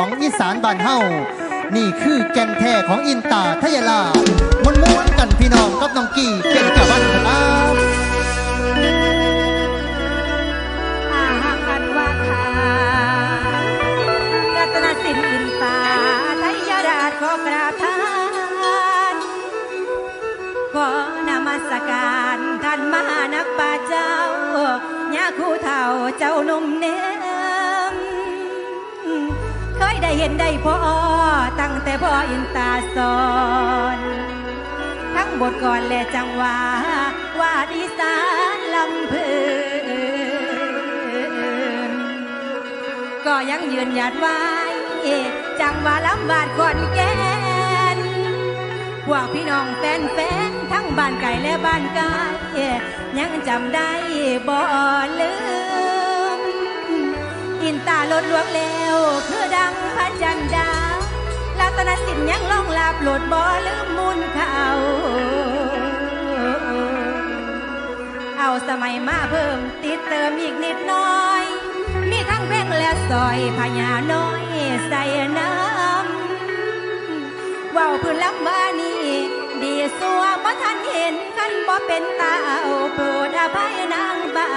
ของอีสานบ้านเฮานี่คือแก่นแท้ของอินตาทยลามวนมวนกันพี่น้องกับน้องกี้เป็นกะวันครับอาหากันว่าทารัตนสินอินตาไทยราชขอกราบทานขอนมัสการท่านมหานักป่าเจ้าญาคู่เฒ่าเจ้าหนุ่มเนมเคย ได้เห็นได้พอตั้งแต่พ่ออินตาสอนทั้งบทก่อนและจังหวะว่าดีสานลำเพลินก็ยังยืนหยัดไว้จังหวะลำบาดขอนแก่นพวกพี่น้องแฟนแฟนๆทั้งบ้านไก่และบ้านกายยังจำได้บ่ลืมอินตา ลดลวงแล้วคือดังพระจันดาวรัตนสินยังล่องลาบหลดบ่ลืมมุนเขาเอาสมัยมาเพิ่มติดเติมอีกนิดหน้อย มีทั้งเพลงและซอยพญาน้อยใส่น้ำเว้าพื้นลำบานี่ดีสัวบ่ทันเห็นคันบ่เป็นตาเอาโปรดอภัยนางบา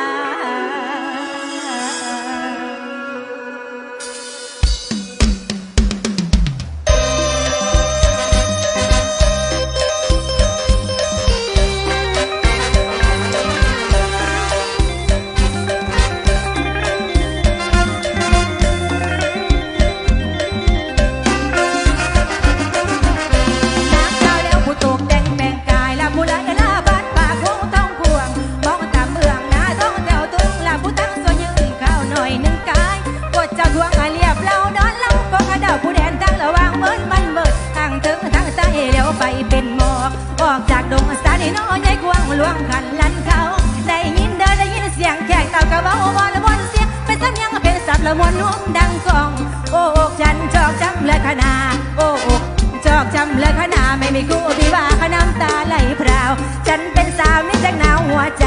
ขกเต่าบอละบนเสียงเป็นสำเนียงเป็นสับละมวนนุ่มดังกอง โอ้อกฉันจอกจำเลยขนาโอ้อกจอกจำเลยขนาไม่มีคู่พี่ว่าขน้ำตาไหลพราว ฉันเป็นสาวนี่จักหนาวหัวใจ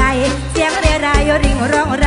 เสียงเรไรายริงร้องร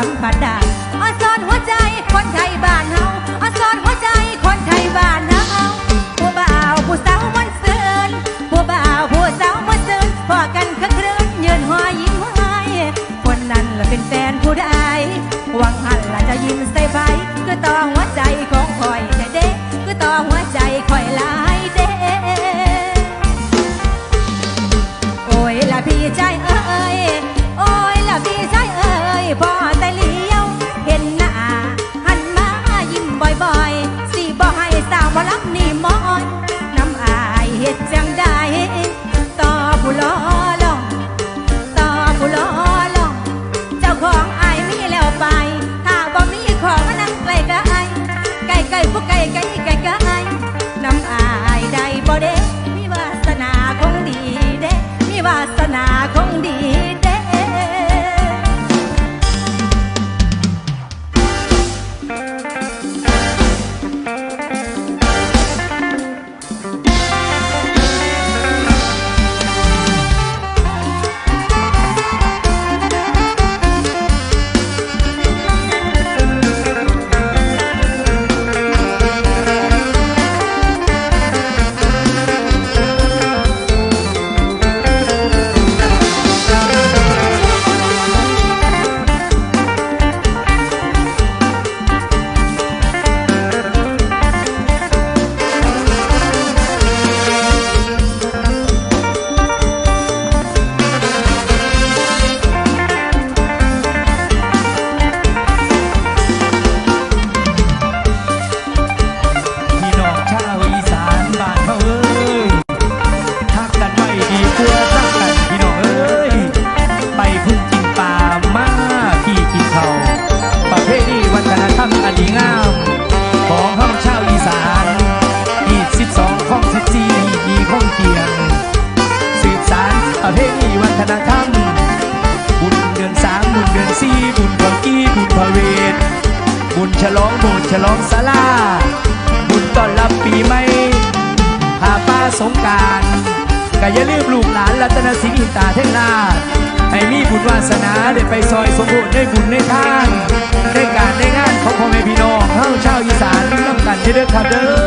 สัมผัสได้ออนซอนหัว บลับนี่มอนน้ำอายเฮ็ดจังได้ต่อผู้ล้อลองต่อผู้ล้อลอง เจ้าของอายมีแล้วไป ถ้าบ่มีของมานั่งไกลกะไอไกลไกลผู้ไกลไกลไกลกะไอน้ำอายได้บ่เด้ ฉลองโบสถ์ฉลองศาลาบุญต้อนรับปีใหม่หาป้าสงการก็อย่าลืมลูกหลานรัตนสิงห์อินตาเท่งนาให้มีบุญวาสนาได้ไปซอยสมบูรณ์ได้บุญได้ทาน ได้การได้งานของพ่อแม่พี่น้องเฮาชาวอีสานน้ำกันเด้อครับเด้อ